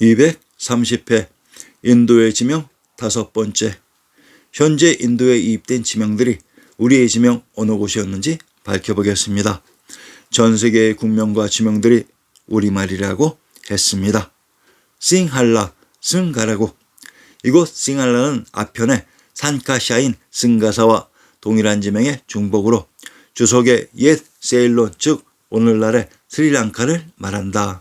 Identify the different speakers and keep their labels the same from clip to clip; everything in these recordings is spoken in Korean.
Speaker 1: 230회 인도의 지명 다섯 번째 현재 인도에 이입된 지명들이 우리의 지명 어느 곳이었는지 밝혀보겠습니다. 전 세계의 국명과 지명들이 우리말이라고 했습니다. 싱할라, 승가라고 이곳 싱할라는 아편의 산카샤인 승가사와 동일한 지명의 중복으로 주석의 옛 세일론 즉 오늘날의 스리랑카를 말한다.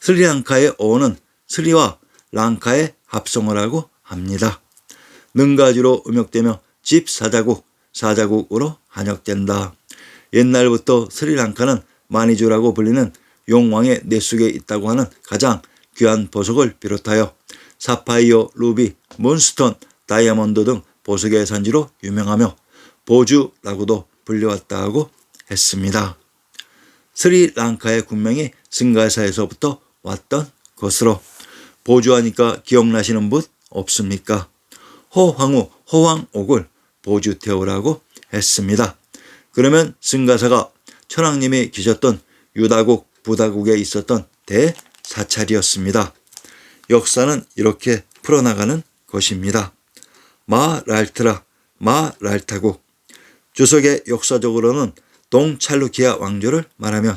Speaker 1: 스리랑카의 어는 스리와 랑카의 합성어라고 합니다. 능가지로 음역되며 집 사자국, 사자국으로 한역된다. 옛날부터 스리랑카는 마니주라고 불리는 용왕의 뇌속에 있다고 하는 가장 귀한 보석을 비롯하여 사파이어, 루비, 몬스톤, 다이아몬드 등 보석의 산지로 유명하며 보주라고도 불려왔다고 했습니다. 스리랑카의 군명이 승가사에서부터 왔던 것으로 보주하니까 기억나시는 분 없습니까? 호황후 호황옥을 보주태우라고 했습니다. 그러면 승가사가 천황님이 계셨던 유다국 부다국에 있었던 대사찰이었습니다. 역사는 이렇게 풀어나가는 것입니다. 마랄트라 마랄타국 주석의 역사적으로는 동찰루키아 왕조를 말하며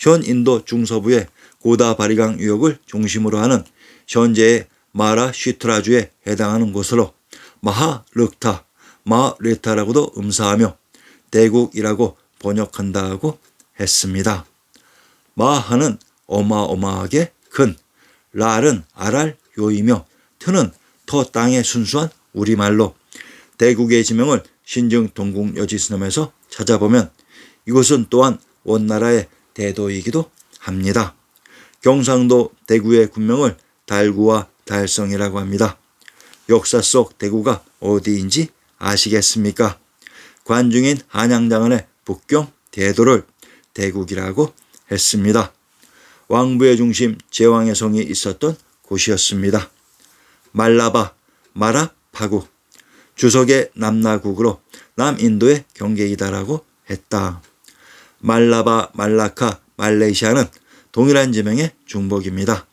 Speaker 1: 현 인도 중서부의 고다바리강 유역을 중심으로 하는 현재의 마라쉬트라주에 해당하는 곳으로 마하르타, 마레타라고도 음사하며 대국이라고 번역한다고 했습니다. 마하는 어마어마하게 큰, 랄은 아랄 요이며 트는 터 땅의 순수한 우리말로 대국의 지명을 신증 동국 여지스넘에서 찾아보면 이곳은 또한 원나라의 대도이기도 합니다. 경상도 대구의 군명을 달구와 달성이라고 합니다. 역사 속 대구가 어디인지 아시겠습니까? 관중인 한양장안의 북경 대도를 대국이라고 했습니다. 왕부의 중심 제왕의 성이 있었던 곳이었습니다. 말라바, 마라파국, 주석의 남나국으로 남인도의 경계이다라고 했다. 말라바, 말라카, 말레이시아는 동일한 지명의 중복입니다.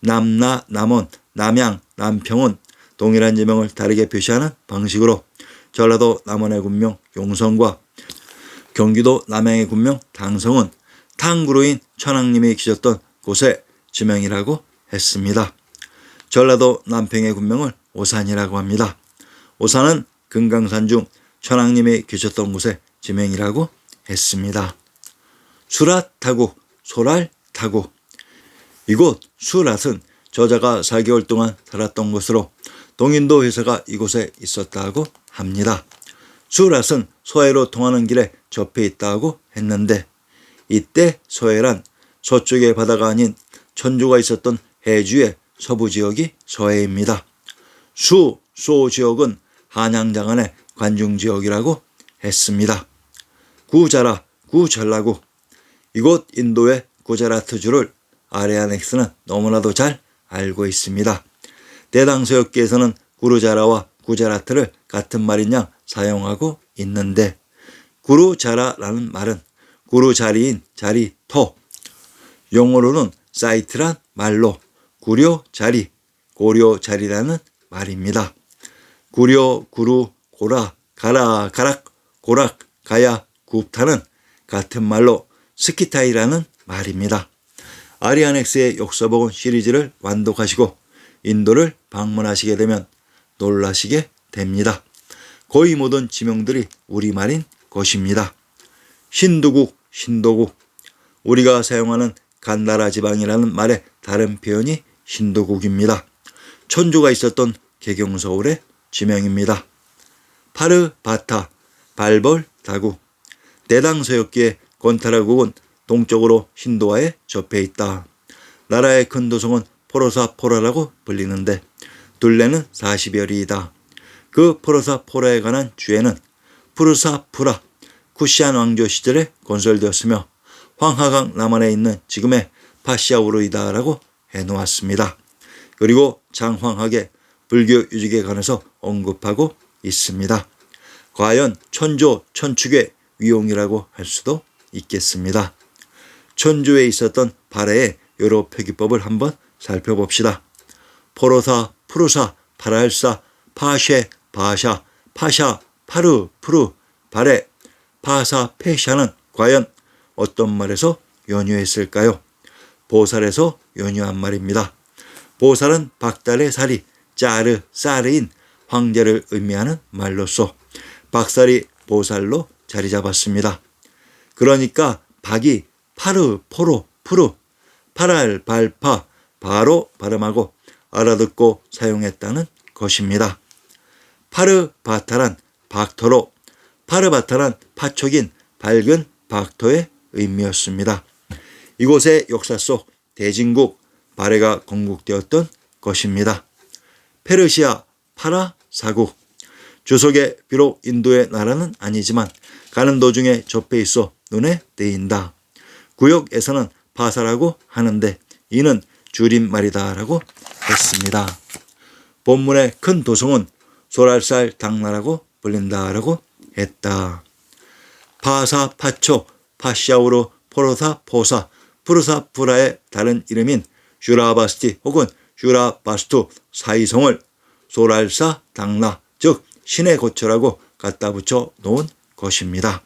Speaker 1: 남나, 남원, 남양, 남평은 동일한 지명을 다르게 표시하는 방식으로 전라도 남원의 군명 용성과 경기도 남양의 군명 당성은 탕구루인 천황님이 계셨던 곳의 지명이라고 했습니다. 전라도 남평의 군명을 오산이라고 합니다. 오산은 금강산 중 천황님이 계셨던 곳의 지명이라고 했습니다. 수랏타고 소랄타고 이곳 수랏은 저자가 4개월 동안 살았던 곳으로 동인도 회사가 이곳에 있었다고 합니다. 수랏은 소해로 통하는 길에 접해 있다고 했는데 이때 소해란 서쪽의 바다가 아닌 천주가 있었던 해주의 서부 지역이 서해입니다. 수, 소 지역은 한양장안의 관중 지역이라고 했습니다. 구자라, 구전라국 이곳 인도의 구자라트주를 아레아넥스는 너무나도 잘 알고 있습니다. 대당서역기에서는 구르자라와 구자라트를 같은 말인 양 사용하고 있는데 구루자라라는 말은 구루자리인 자리 토 영어로는 사이트란 말로 구려자리 고려자리라는 말입니다. 구려 구루 고라 가라 가락 고락 가야 굽타는 같은 말로 스키타이라는 말입니다. 아리아넥스의 역사복원 시리즈를 완독하시고 인도를 방문하시게 되면 놀라시게 됩니다. 거의 모든 지명들이 우리말인 것입니다. 신두국, 신도국. 우리가 사용하는 간나라 지방이라는 말의 다른 표현이 신도국입니다. 천주가 있었던 개경서울의 지명입니다. 파르바타, 발벌, 다국. 대당서였기에 건타라국은 동쪽으로 신도와에 접해 있다. 나라의 큰 도성은 포로사 포라라고 불리는데 둘레는 40여리이다. 그 포로사 포라에 관한 주에는 푸르사 푸라 쿠시안 왕조 시절에 건설되었으며 황하강 남한에 있는 지금의 파시아우르이다라고 해놓았습니다. 그리고 장황하게 불교 유직에 관해서 언급하고 있습니다. 과연 천조 천축의 위용이라고 할 수도 있겠습니다. 천주에 있었던 발해의 여러 표기법을 한번 살펴봅시다. 포로사, 푸르사, 파랄사, 파쉐, 바샤, 파샤, 파르, 푸르, 바레, 파사, 페샤는 과연 어떤 말에서 연유했을까요? 보살에서 연유한 말입니다. 보살은 박달의 살이 짜르, 사르인 황제를 의미하는 말로서 박살이 보살로 자리 잡았습니다. 그러니까 박이 파르, 포로, 푸르, 파랄, 발파, 바로 발음하고 알아듣고 사용했다는 것입니다. 파르바타란 박토로, 파르바타란 파촉인 밝은 박토의 의미였습니다. 이곳의 역사 속 대진국 바레가 건국되었던 것입니다. 페르시아 파라 사국 주석에 비록 인도의 나라는 아니지만 가는 도중에 접해 있어 눈에 띄인다. 구역에서는 파사라고 하는데 이는 줄임말이다라고 했습니다. 본문의 큰 도성은 소랄살 당나라고 불린다라고 했다. 파사 파초 파샤우로 포로사 포사 푸르사 푸라의 다른 이름인 슈라바스티 혹은 슈라바스투 사이성을 소랄사 당나 즉 신의 고처라고 갖다 붙여 놓은 것입니다.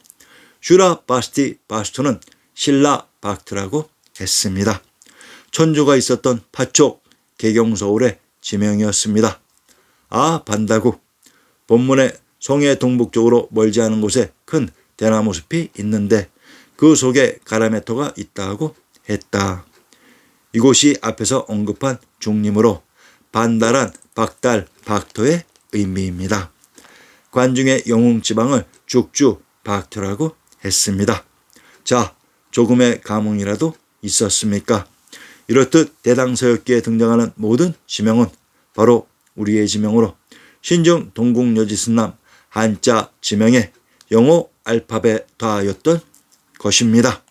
Speaker 1: 슈라바스티 바스투는 신라 박트라고 했습니다. 천주가 있었던 파촉 개경서울의 지명이었습니다. 아 반다국 본문의 성의 동북쪽으로 멀지 않은 곳에 큰 대나무 숲이 있는데 그 속에 가라메토가 있다고 했다. 이곳이 앞에서 언급한 중림으로 반달한 박달, 박토의 의미입니다. 관중의 영웅 지방을 죽주 박토라고 했습니다. 자, 조금의 감흥이라도 있었습니까? 이렇듯 대당서역기에 등장하는 모든 지명은 바로 우리의 지명으로 신중 동국여지순남 한자 지명의 영어 알파벳화였던 것입니다.